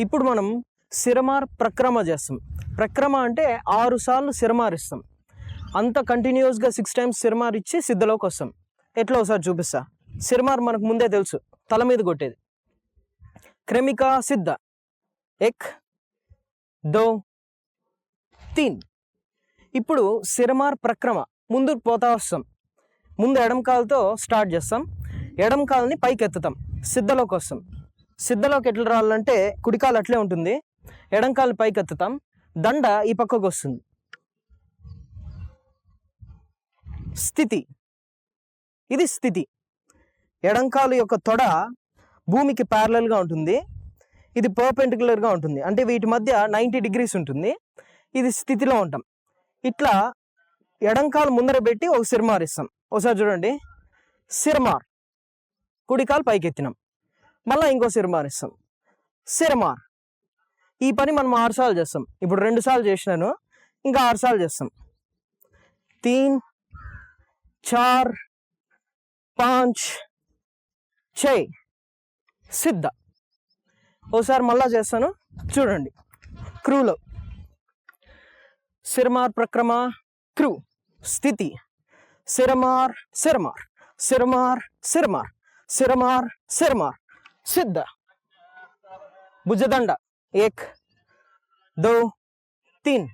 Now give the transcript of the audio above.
ఇప్పుడు మనం సిరమార్ ప్రక్రమ చేస్తాం. ప్రక్రమ అంటే ఆరు సార్లు సిరమార్ ఇస్తాం. అంత కంటిన్యూస్గా సిక్స్ టైమ్స్ సిరమార్ ఇచ్చి సిద్ధలోకి వస్తాం. ఎట్లా ఒకసారి చూపిస్తా. సిరమార్ మనకు ముందే తెలుసు. తల మీద కొట్టేది. క్రమిక సిద్ధ. ఎక్ దో తీన్. ఇప్పుడు సిరమార్ ప్రక్రమ. ముందుకు పోతా వస్తాం. ముందు ఎడం కాలుతో స్టార్ట్ చేస్తాం. ఎడం కాలుని పైకి ఎత్తుతాం సిద్ధలోకి వస్తాం. సిద్ధలోకి ఎట్లా రావాలంటే కుడికాలు అట్లే ఉంటుంది. ఎడంకాలు పైకి ఎత్తుతాం. దండ ఈ పక్కకు వస్తుంది. స్థితి. ఇది స్థితి. ఎడంకాలు యొక్క తొడ భూమికి ప్యారలల్గా ఉంటుంది. ఇది పర్పెంటికులర్గా ఉంటుంది. అంటే వీటి మధ్య నైంటీ డిగ్రీస్ ఉంటుంది. ఇది స్థితిలో ఉంటాం. ఇట్లా ఎడంకాలు ముందర పెట్టి ఒక సిరమార్ ఇస్తాం. ఒకసారి చూడండి. సిరమార్. కుడికాలు పైకెత్తినాం. మళ్ళీ ఇంకో సిరమార్ ఇస్తాం సిరమార్ ఈ పని మనం ఆరుసార్లు చేస్తాం. ఇప్పుడు రెండు సార్లు చేసినాను ఇంకా ఆరుసార్లు చేస్తాం. తీన్ చార్ పాంచ్ చే సిద్ధ. ఓసారి మళ్ళా చేస్తాను చూడండి. క్రూలో. సిరమార్ ప్రక్రమ క్రూ. స్థితి. సిరమార్ సిరమార్. సిరమార్ సిరమార్. సిరమార్ సిరమార్. సిద్ధ భుజదండ ఏక్ దో తీన్